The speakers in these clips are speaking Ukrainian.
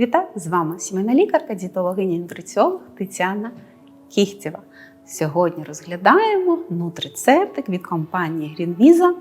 Вітаю з вами сімейна лікарка, дієтологиня і нутриціолог Тетяна Кіхтєва. Сьогодні розглядаємо нутрицептик від компанії Greenvisa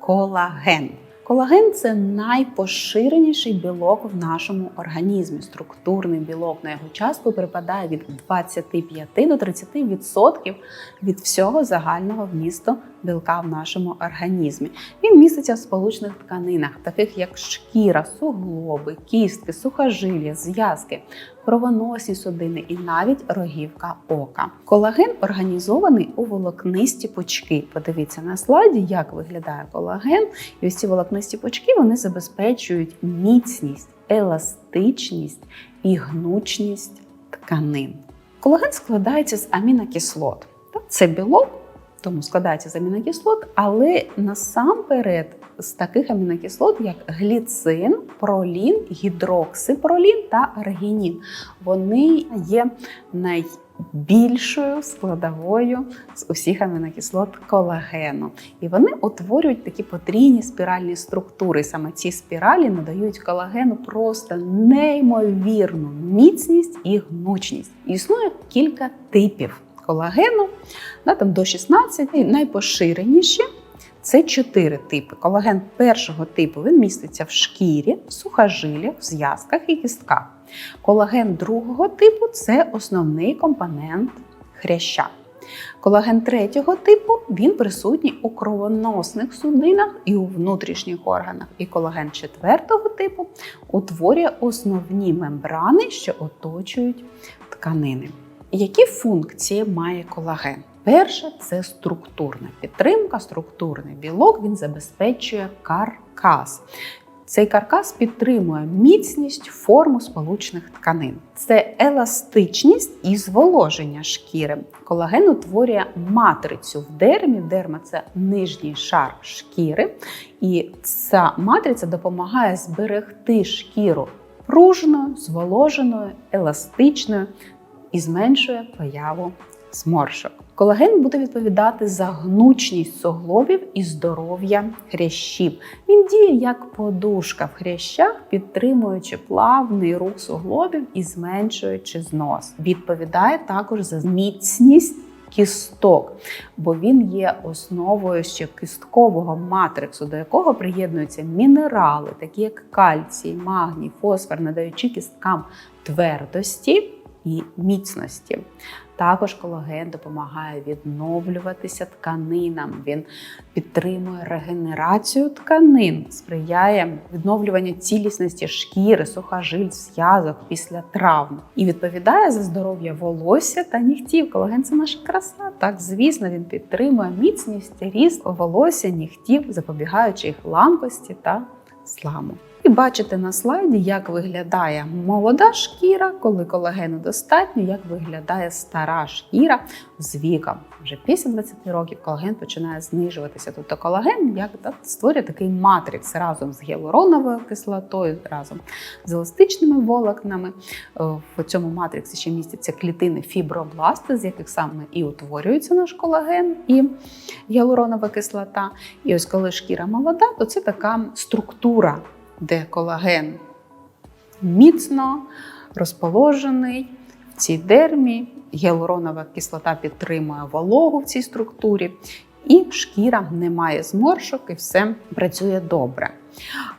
колаген. Колаген це найпоширеніший білок в нашому організмі. Структурний білок на його частку припадає від 25 до 30% від всього загального вмісту білка в нашому організмі. Він міститься в сполучних тканинах, таких як шкіра, суглоби, кістки, сухожилля, зв'язки, кровоносні судини і навіть рогівка ока. Колаген організований у волокнисті пучки. Подивіться на слайді, як виглядає колаген. І ось ці волокнисті пучки вони забезпечують міцність, еластичність і гнучність тканин. Колаген складається з амінокислот. Це білок, тому складається з амінокислот, але насамперед з таких амінокислот, як гліцин, пролін, гідроксипролін та аргінін. Вони є найбільшою складовою з усіх амінокислот колагену. І вони утворюють такі потрійні спіральні структури. Саме ці спіралі надають колагену просто неймовірну міцність і гнучність. Існує кілька типів колагену, да, там до 16, і найпоширеніші. Це чотири типи. Колаген першого типу він міститься в шкірі, в сухожилях, в зв'язках і кістках. Колаген другого типу це основний компонент хряща. Колаген третього типу він присутній у кровоносних судинах і у внутрішніх органах. І колаген четвертого типу утворює основні мембрани, що оточують тканини. Які функції має колаген? Перше це структурна підтримка, структурний білок він забезпечує каркас. Цей каркас підтримує міцність форму сполучних тканин. Це еластичність і зволоження шкіри. Колаген утворює матрицю в дермі. Дерма це нижній шар шкіри, і ця матриця допомагає зберегти шкіру пружною, зволоженою, еластичною і зменшує появу зморшок. Колаген буде відповідати за гнучність суглобів і здоров'я хрящів. Він діє як подушка в хрящах, підтримуючи плавний рух суглобів і зменшуючи знос. Відповідає також за міцність. Кісток, бо він є основою ще кісткового матриксу, до якого приєднуються мінерали, такі як кальцій, магній, фосфор, надаючи кісткам твердості і міцності. Також колаген допомагає відновлюватися тканинам. Він підтримує регенерацію тканин, сприяє відновлюванню цілісності шкіри, сухожиль, зв'язок після травм і відповідає за здоров'я волосся та нігтів. Колаген це наша краса. Так, звісно, він підтримує міцність, ріст волосся, нігтів, запобігаючи їх ламкості та сламу. Бачите на слайді, як виглядає молода шкіра, коли колагену достатньо, як виглядає стара шкіра з віком. Вже після 20 років колаген починає знижуватися. Тобто колаген як створює такий матрикс разом з гіалуроновою кислотою, разом з еластичними волокнами. В цьому матриксі ще містяться клітини фібробласти, з яких саме і утворюється наш колаген і гіалуронова кислота. І ось коли шкіра молода, то це така структура де колаген міцно розположений в цій дермі, гіалуронова кислота підтримує вологу в цій структурі, і шкіра не має зморшок, і все працює добре.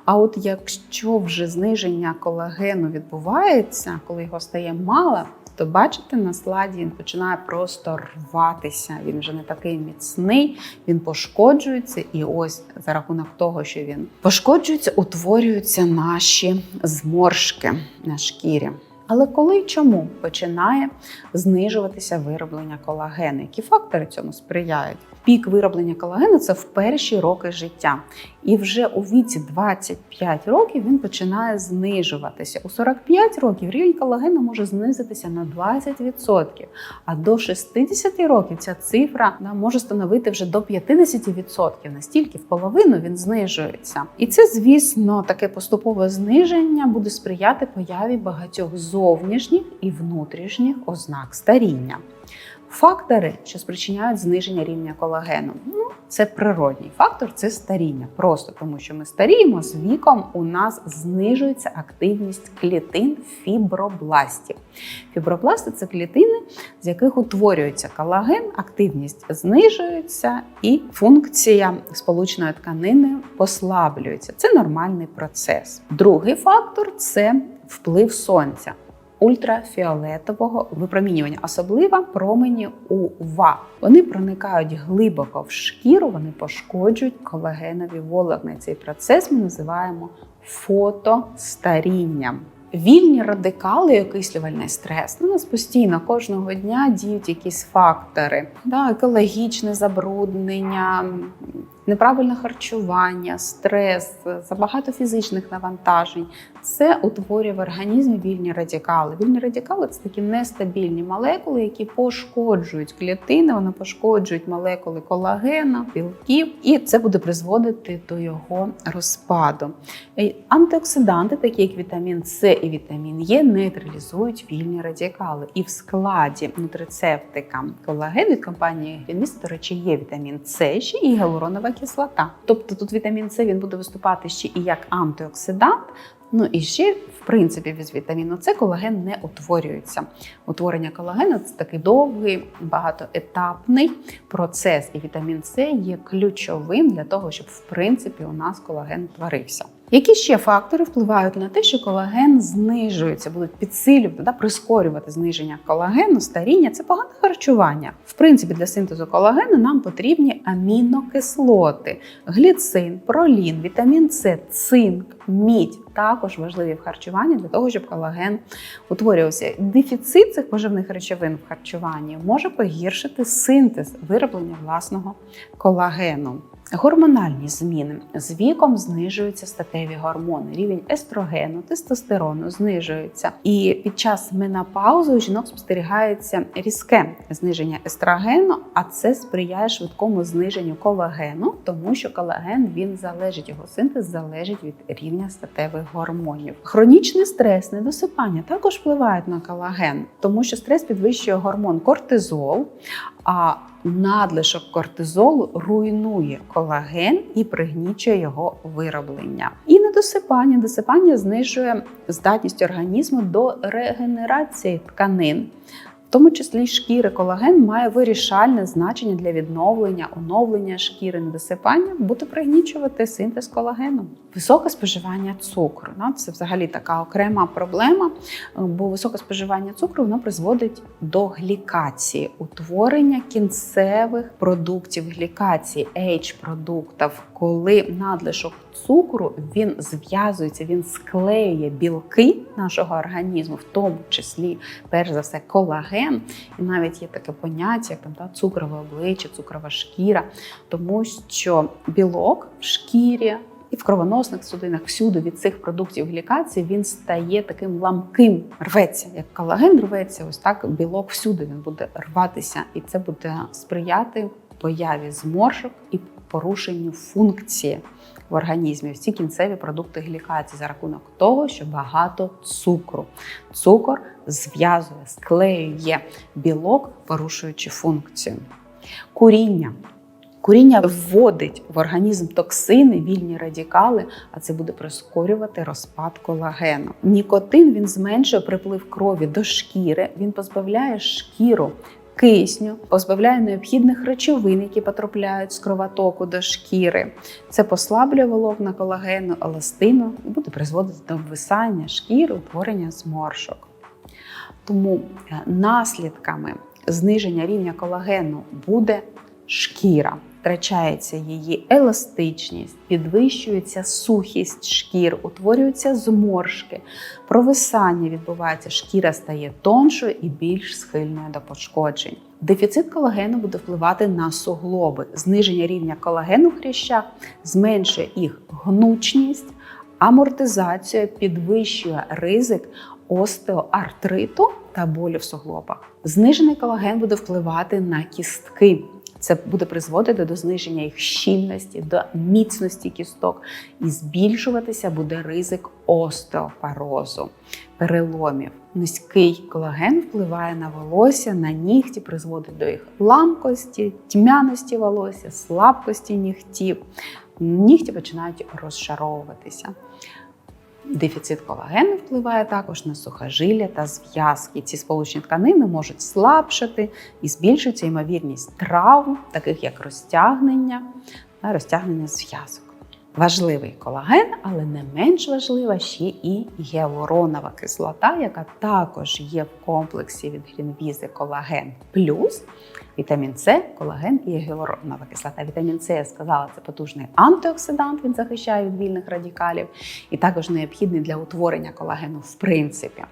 А от якщо вже зниження колагену відбувається, коли його стає мало, то бачите, на слайді він починає просто рватися. Він вже не такий міцний, він пошкоджується, і ось за рахунок того, що він пошкоджується, утворюються наші зморшки на шкірі. Але коли і чому починає знижуватися вироблення колагену? Які фактори цьому сприяють? Пік вироблення колагену це в перші роки життя. І вже у віці 25 років він починає знижуватися. У 45 років рівень колагену може знизитися на 20%, а до 60 років ця цифра може становити вже до 50%. Настільки в половину він знижується. І це, звісно, таке поступове зниження буде сприяти появі багатьох зовнішніх і внутрішніх ознак старіння. Фактори, що спричиняють зниження рівня колагену, ну це природній фактор, це старіння. Просто тому, що ми старіємо з віком, у нас знижується активність клітин фібробластів. Фібробласти це клітини, з яких утворюється колаген, активність знижується і функція сполучної тканини послаблюється. Це нормальний процес. Другий фактор це вплив сонця ультрафіолетового випромінювання, особливо промені УВА. Вони проникають глибоко в шкіру, вони пошкоджують колагенові волокна. Цей процес ми називаємо фотостарінням. Вільні радикали і окислювальний стрес. На нас постійно кожного дня діють якісь фактори, да, екологічне забруднення, неправильне харчування, стрес, забагато фізичних навантажень. Це утворює в організмі вільні радикали. Вільні радикали це такі нестабільні молекули, які пошкоджують клітини, вони пошкоджують молекули колагена, білків, і це буде призводити до його розпаду. Антиоксиданти, такі як вітамін С і вітамін Е, нейтралізують вільні радикали. І в складі нутрицептика колаген від компанії Грінвіст, до речі, є вітамін С ще і гіалуронова кислота. Тобто тут вітамін С він буде виступати ще і як антиоксидант. Ну і ще, в принципі, від вітаміну С колаген не утворюється. Утворення колагена це такий довгий, багатоетапний процес, і вітамін С є ключовим для того, щоб в принципі у нас колаген творився. Які ще фактори впливають на те, що колаген знижується, будуть підсилювати, да, прискорювати зниження колагену, старіння це погане харчування. В принципі, для синтезу колагену нам потрібні амінокислоти, гліцин, пролін, вітамін С, цинк, мідь також важливі в харчуванні для того, щоб колаген утворювався. Дефіцит цих поживних речовин в харчуванні може погіршити синтез вироблення власного колагену. Гормональні зміни з віком знижуються статеві гормони. Рівень естрогену, тестостерону знижується. І під час менопаузи у жінок спостерігається різке зниження естрогену, а це сприяє швидкому зниженню колагену, тому що колаген він залежить, його синтез залежить від рівня статевих гормонів. Хронічний стрес, недосипання також впливають на колаген, тому що стрес підвищує гормон кортизол. А надлишок кортизолу руйнує колаген і пригнічує його вироблення. І недосипання. Досипання знижує здатність організму до регенерації тканин. В тому числі шкіри колаген має вирішальне значення для відновлення, оновлення шкіри, недосипання, буде пригнічувати синтез колагену. Високе споживання цукру да, це взагалі така окрема проблема, бо високе споживання цукру воно призводить до глікації, утворення кінцевих продуктів глікації, H-продуктів, коли надлишок цукру він зв'язується, він склеює білки нашого організму, в тому числі, перш за все, колаген. І навіть є таке поняття, як там та цукрове обличчя, цукрова шкіра, тому що білок в шкірі. І в кровоносних судинах всюди від цих продуктів глікації він стає таким ламким, рветься. Як колаген рветься, ось так білок всюди він буде рватися, і це буде сприяти появі зморшок і порушенню функції в організмі. Всі кінцеві продукти глікації за рахунок того, що багато цукру. Цукор зв'язує, склеює білок, порушуючи функцію. Куріння. Куріння вводить в організм токсини, вільні радикали, а це буде прискорювати розпад колагену. Нікотин він зменшує приплив крові до шкіри, він позбавляє шкіру кисню, позбавляє необхідних речовин, які потрапляють з кровотоку до шкіри. Це послаблює волокна колагену, еластину і буде призводити до висання шкіри, утворення зморшок. Тому е, наслідками зниження рівня колагену буде шкіра. Втрачається її еластичність, підвищується сухість шкір, утворюються зморшки, провисання відбувається, шкіра стає тоншою і більш схильною до пошкоджень. Дефіцит колагену буде впливати на суглоби. Зниження рівня колагену в хрящах зменшує їх гнучність, амортизацію, підвищує ризик остеоартриту та болю в суглобах. Знижений колаген буде впливати на кістки Це буде призводити до зниження їх щільності, до міцності кісток, і збільшуватися буде ризик остеопорозу, переломів. Низький колаген впливає на волосся, на нігті, призводить до їх ламкості, тьмяності волосся, слабкості нігтів. Нігті починають розшаровуватися. Дефіцит колагену впливає також на сухожилля та зв'язки. Ці сполучні тканини можуть слабшати і збільшується ймовірність травм, таких як розтягнення та розтягнення зв'язок. Важливий колаген, але не менш важлива ще і гіалуронова кислота, яка також є в комплексі від грінвізи колаген плюс. Вітамін С, колаген і гіалуронова кислота. Вітамін С, я сказала, це потужний антиоксидант, він захищає від вільних радикалів і також необхідний для утворення колагену в принципі.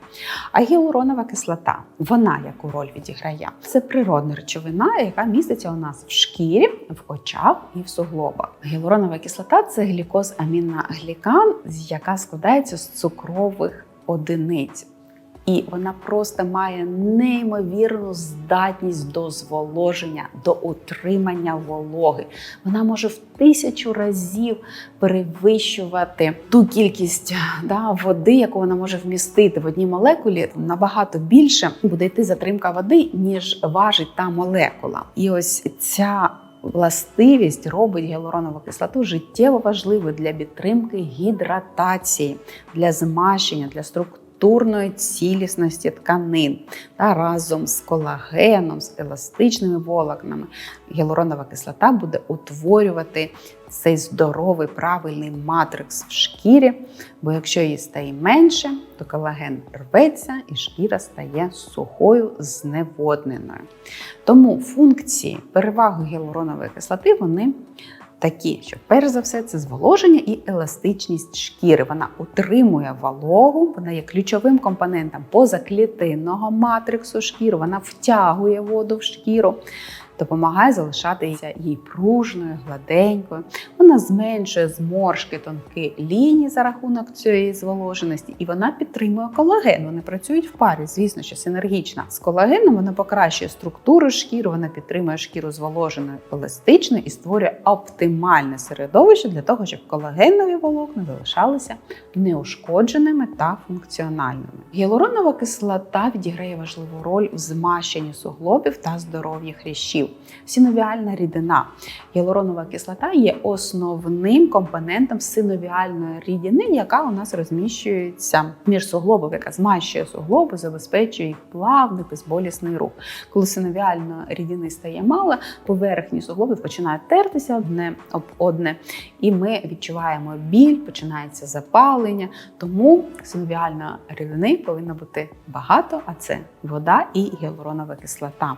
А гіалуронова кислота, вона яку роль відіграє? Це природна речовина, яка міститься у нас в шкірі, в очах і в суглобах. Гіалуронова кислота це глікоз амінна глікан, яка складається з цукрових одиниць. І вона просто має неймовірну здатність до зволоження, до утримання вологи. Вона може в тисячу разів перевищувати ту кількість да, води, яку вона може вмістити в одній молекулі. Набагато більше буде йти затримка води, ніж важить та молекула. І ось ця властивість робить гіалуронову кислоту життєво важливою для підтримки гідратації, для змащення, для структури структурної цілісності тканин та разом з колагеном, з еластичними волокнами гіалуронова кислота буде утворювати цей здоровий правильний матрикс в шкірі. Бо якщо її стає менше, то колаген рветься і шкіра стає сухою, зневодненою. Тому функції переваги гіалуронової кислоти вони такі, що перш за все це зволоження і еластичність шкіри. Вона утримує вологу, вона є ключовим компонентом позаклітинного матриксу шкіри, вона втягує воду в шкіру допомагає залишатися їй пружною, гладенькою. Вона зменшує зморшки тонкі лінії за рахунок цієї зволоженості, і вона підтримує колаген. Вони працюють в парі, звісно, що синергічна. З колагеном вона покращує структуру шкіри, вона підтримує шкіру зволоженою еластичною і створює оптимальне середовище для того, щоб колагенові волокна залишалися неушкодженими та функціональними. Гіалуронова кислота відіграє важливу роль в змащенні суглобів та здоров'ї хрящів жирів. Синовіальна рідина. Гіалуронова кислота є основним компонентом синовіальної рідини, яка у нас розміщується між суглобами, яка змащує суглоби, забезпечує їх плавний безболісний рух. Коли синовіальної рідини стає мало, поверхні суглобів починають тертися одне об одне, і ми відчуваємо біль, починається запалення. Тому синовіальної рідини повинно бути багато, а це вода і гіалуронова кислота.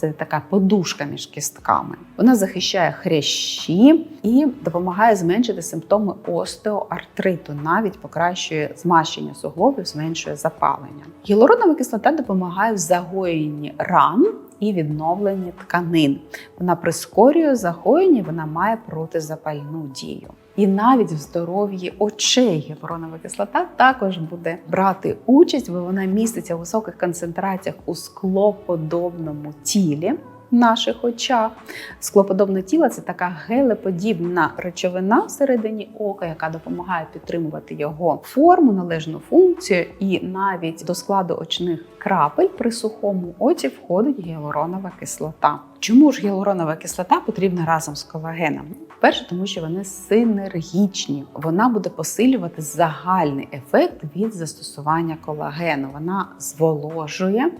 Це така подушка між кістками. Вона захищає хрящі і допомагає зменшити симптоми остеоартриту, навіть покращує змащення суглобів, зменшує запалення. Гіалуронова кислота допомагає в загоєнні ран. І відновленні тканин. Вона прискорює загоєння, вона має протизапальну дію. І навіть в здоров'ї очей гіалуронова кислота також буде брати участь, бо вона міститься в високих концентраціях у склоподобному тілі. Наших очах склоподобне тіло це така гелеподібна речовина всередині ока, яка допомагає підтримувати його форму, належну функцію, і навіть до складу очних крапель при сухому оці входить гіалуронова кислота. Чому ж гіалуронова кислота потрібна разом з колагеном? Перше, тому що вони синергічні. Вона буде посилювати загальний ефект від застосування колагену. Вона зволожує.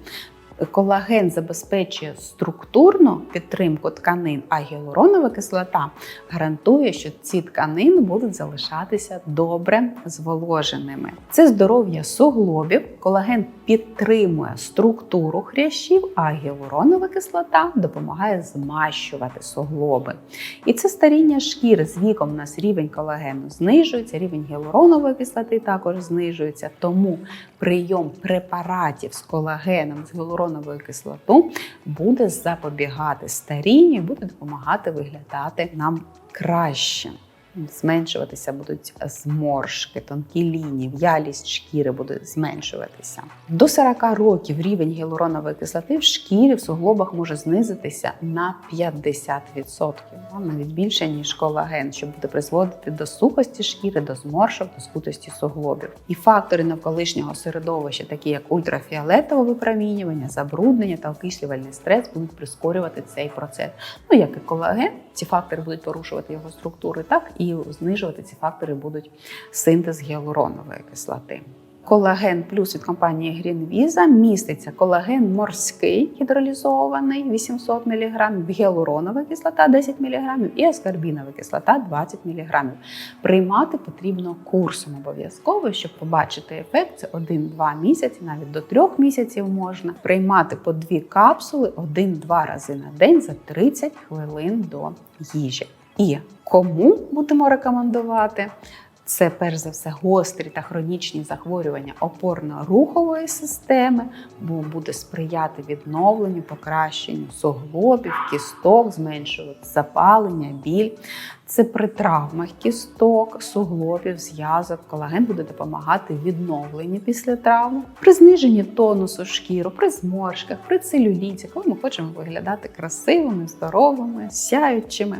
Колаген забезпечує структурну підтримку тканин, а гіалуронова кислота гарантує, що ці тканини будуть залишатися добре зволоженими. Це здоров'я суглобів, колаген підтримує структуру хрящів, а гіалуронова кислота допомагає змащувати суглоби. І це старіння шкіри з віком у нас рівень колагену знижується, рівень гіалуронової кислоти також знижується. Тому прийом препаратів з колагеном, з гіалуроновою кислотою буде запобігати старінню і буде допомагати виглядати нам краще. Зменшуватися будуть зморшки, тонкі лінії, в'ялість шкіри буде зменшуватися. До 40 років рівень гіалуронової кислоти в шкірі в суглобах може знизитися на 50%, навіть більше ніж колаген, що буде призводити до сухості шкіри, до зморшок, до скутості суглобів. І фактори навколишнього середовища, такі як ультрафіолетове випромінювання, забруднення та окислювальний стрес, будуть прискорювати цей процес. Ну як і колаген, ці фактори будуть порушувати його структури, так і знижувати ці фактори будуть синтез гіалуронової кислоти. Колаген плюс від компанії Greenvisa міститься колаген морський гідролізований 800 мг, гіалуронова кислота 10 мг і аскорбінова кислота 20 мг. Приймати потрібно курсом обов'язково, щоб побачити ефект. Це 1-2 місяці, навіть до 3 місяців можна приймати по дві капсули 1-2 рази на день за 30 хвилин до їжі. І кому будемо рекомендувати? Це перш за все гострі та хронічні захворювання опорно-рухової системи, бо буде сприяти відновленню, покращенню суглобів, кісток, зменшувати запалення, біль. Це при травмах кісток, суглобів, зв'язок. Колаген буде допомагати відновленню після травми, при зниженні тонусу шкіру, при зморшках, при целюліті, коли ми хочемо виглядати красивими, здоровими, сяючими.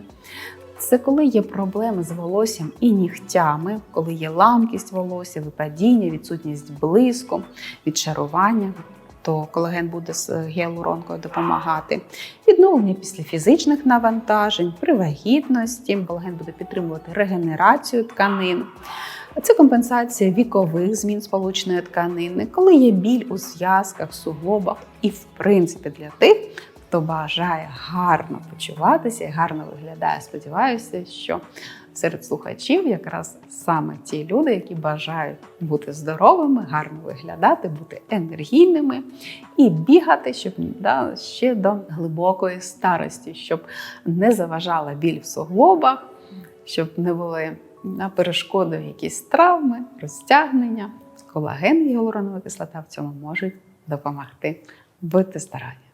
Це коли є проблеми з волоссям і нігтями, коли є ламкість волосся, випадіння, відсутність блиску, відшарування. То колаген буде з гіалуронкою допомагати. Відновлення після фізичних навантажень, при вагітності. Колаген буде підтримувати регенерацію тканин. Це компенсація вікових змін сполучної тканини, коли є біль у зв'язках, суглобах і, в принципі, для тих, хто бажає гарно почуватися і гарно виглядає. Сподіваюся, що серед слухачів якраз саме ті люди, які бажають бути здоровими, гарно виглядати, бути енергійними і бігати, щоб да, ще до глибокої старості, щоб не заважала біль в суглобах, щоб не були на перешкоди якісь травми, розтягнення. Колаген і гіалуронова кислота в цьому можуть допомогти. Будьте здорові!